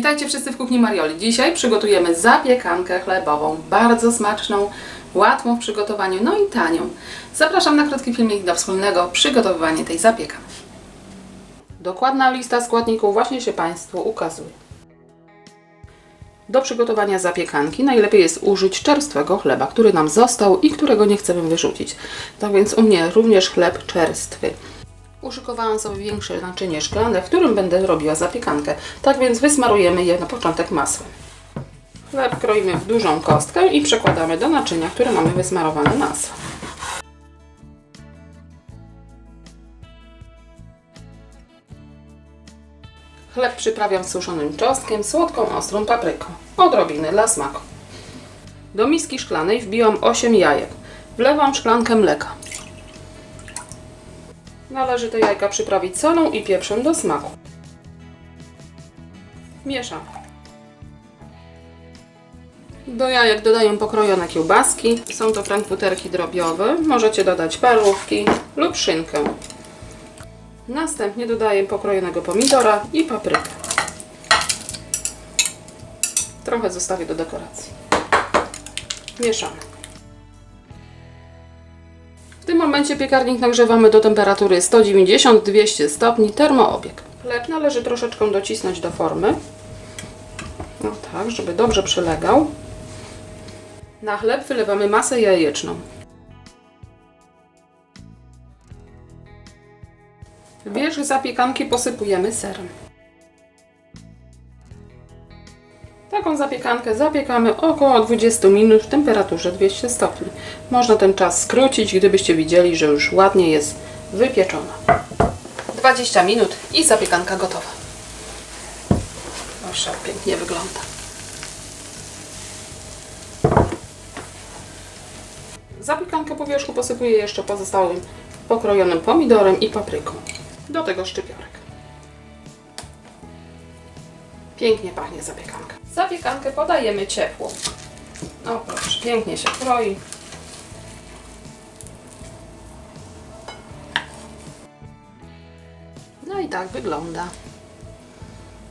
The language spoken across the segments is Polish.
Witajcie wszyscy w kuchni Marioli. Dzisiaj przygotujemy zapiekankę chlebową, bardzo smaczną, łatwą w przygotowaniu, no i tanią. Zapraszam na krótki filmik do wspólnego przygotowywania tej zapiekanki. Dokładna lista składników właśnie się Państwu ukazuje. Do przygotowania zapiekanki najlepiej jest użyć czerstwego chleba, który nam został i którego nie chcemy wyrzucić. Tak więc u mnie również chleb czerstwy. Uszykowałam sobie większe naczynie szklane, w którym będę robiła zapiekankę. Tak więc wysmarujemy je na początek masłem. Chleb kroimy w dużą kostkę i przekładamy do naczynia, które mamy wysmarowane masłem. Chleb przyprawiam suszonym czosnkiem, słodką, ostrą papryką. Odrobinę dla smaku. Do miski szklanej wbiłam 8 jajek. Wlewam szklankę mleka. Należy te jajka przyprawić solą i pieprzem do smaku. Mieszam. Do jajek dodaję pokrojone kiełbaski. Są to frankfuterki drobiowe. Możecie dodać parówki lub szynkę. Następnie dodaję pokrojonego pomidora i paprykę. Trochę zostawię do dekoracji. Mieszamy. Tym momencie piekarnik nagrzewamy do temperatury 190-200 stopni termoobieg. Chleb należy troszeczkę docisnąć do formy. No tak, żeby dobrze przylegał. Na chleb wylewamy masę jajeczną. Wierzch zapiekanki posypujemy serem. Taką zapiekankę zapiekamy około 20 minut w temperaturze 200 stopni. Można ten czas skrócić, gdybyście widzieli, że już ładnie jest wypieczona. 20 minut i zapiekanka gotowa. Proszę, pięknie wygląda. Zapiekankę po wierzchu posypuję jeszcze pozostałym pokrojonym pomidorem i papryką. Do tego szczypiorek. Pięknie pachnie zapiekanka. Zapiekankę podajemy ciepłą. O proszę, pięknie się kroi. No i tak wygląda.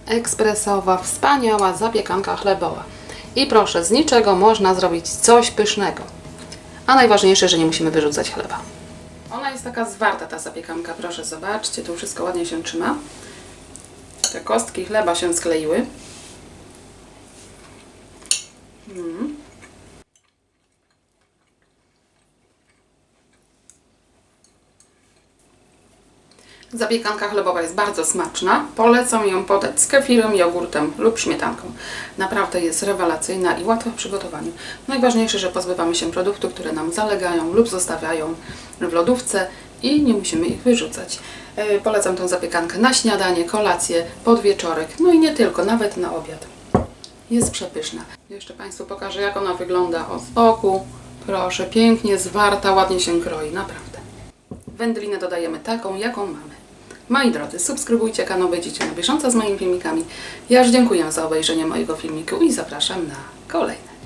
Ekspresowa, wspaniała zapiekanka chlebowa. I proszę, z niczego można zrobić coś pysznego. A najważniejsze, że nie musimy wyrzucać chleba. Ona jest taka zwarta, ta zapiekanka, proszę zobaczcie, tu wszystko ładnie się trzyma. Te kostki chleba się skleiły. Mm. Zapiekanka chlebowa jest bardzo smaczna. Polecam ją podać z kefirem, jogurtem lub śmietanką. Naprawdę jest rewelacyjna i łatwa w przygotowaniu. Najważniejsze, że pozbywamy się produktów, które nam zalegają lub zostawiają w lodówce i nie musimy ich wyrzucać. E, Polecam tę zapiekankę na śniadanie, kolację, podwieczorek, no i nie tylko, nawet na obiad. Jest przepyszna. Jeszcze Państwu pokażę, jak ona wygląda od boku. Proszę, pięknie zwarta, ładnie się kroi, naprawdę. Wędlinę dodajemy taką, jaką mamy. Moi drodzy, subskrybujcie kanał, będziecie na bieżąco z moimi filmikami. Ja już dziękuję za obejrzenie mojego filmiku i zapraszam na kolejne.